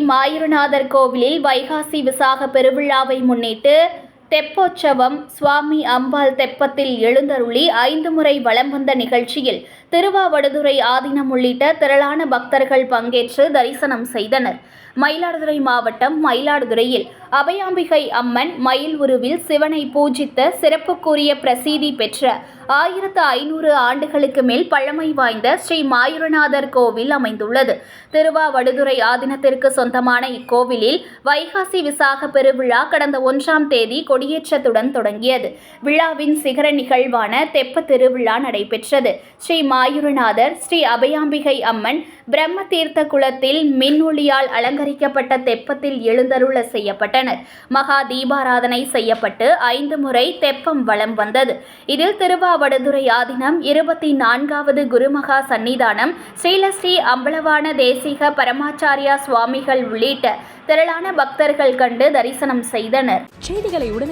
மாயூரநாதர் கோவிலில் வைகாசி விசாக பெருவிழாவை முன்னிட்டு தெப்போற்சவம் சுவாமி அம்பாள் தெப்பத்தில் எழுந்தருளி ஐந்து முறை வலம் வந்த நிகழ்ச்சியில் திருவாவடுதுறை ஆதீனம் உள்ளிட்ட திரளான பக்தர்கள் பங்கேற்று தரிசனம் செய்தனர். மயிலாடுதுறை மாவட்டம் மயிலாடுதுறையில் அபயாம்பிகை அம்மன் மயில் உருவில் சிவனை பூஜித்த சிறப்புக்குரிய பிரசீதி பெற்ற ஆயிரத்து ஐநூறு ஆண்டுகளுக்கு மேல் பழமை வாய்ந்த ஸ்ரீ மாயூரநாதர் கோவில் அமைந்துள்ளது. திருவாவடுதுறை ஆதீனத்திற்கு சொந்தமான இக்கோவிலில் வைகாசி விசாக பெருவிழா கடந்த ஒன்றாம் தேதி கொடியேற்றத்துடன் தொடங்கியது. விழாவின் சிகர நிகழ்வான தெப்ப திருவிழா நடைபெற்றது. ஸ்ரீ மாயூரநாதர் ஸ்ரீ அபயாம்பிகை அம்மன் பிரம்ம தீர்த்த குளத்தில் மின்னொளியால் அலங்கரிக்கப்பட்ட தெப்பத்தில் எழுந்தருள செய்யப்பட்டனர். மகா தீபாராதனை செய்யப்பட்டு ஐந்து முறை தெப்பம் வலம் வந்தது. இதில் திருவாவடுதுறை ஆதினம் இருபத்தி நான்காவது குருமகா சன்னிதானம் ஸ்ரீலஸ்ரீ அம்பலவான தேசிக பரமாச்சாரியா சுவாமிகள் உள்ளிட்ட திரளான பக்தர்கள் கண்டு தரிசனம் செய்தனர். செய்திகளை உடனே